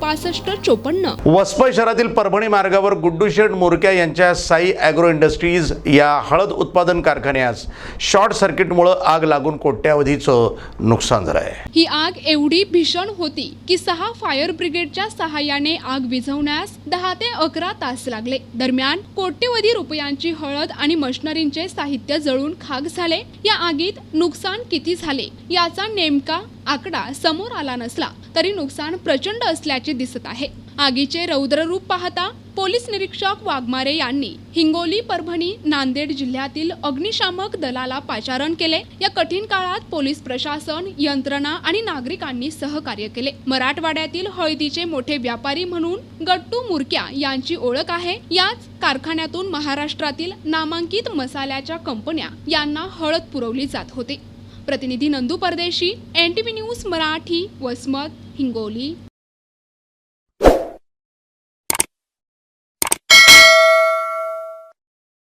पासष्ट चोपन्न. वसमत शहरातील परभणी मार्गावर गुड्डू शेठ मोरक्या यांच्या साई ॲग्रो इंडस्ट्रीज या हळद उत्पादन कारखान्यास शॉर्ट सर्किटमुळं आग लागून कोट्यावधीचं नुकसान झालं आहे ही आग एवढी भीषण होती की सहा फायर ब्रिगेडच्या सहाय्याने आग विझवण्यास दहा ते अकरा तास लागले. दरम्यान कोट्यवधी रुपयांची हळद आणि मशिनरींचे साहित्य जळून खाक झाले. या आगीत नुकसान किती झाले याचा नेमका आकडा समोर आला नसला तरी नुकसान प्रचंड असल्याचे दिसत आहे. आगीचे रौद्ररूप पाहता पोलीस निरीक्षक वाघमारे यांनी हिंगोली परभणी नांदेड जिल्ह्यातील अग्निशामक दलाला पाचारण केले. या कठीण काळात पोलीस प्रशासन यंत्रणा आणि नागरिकांनी सहकार्य केले. मराठवाड्यातील हळदीचे मोठे व्यापारी म्हणून गट्टू मुरक्या यांची ओळख आहे. याच कारखान्यातून महाराष्ट्रातील नामांकित मसाल्याच्या कंपन्या यांना हळद पुरवली जात होते. प्रतिनिधी Nandu Pardeshi N T V news Marathi Vasmat Hingoli.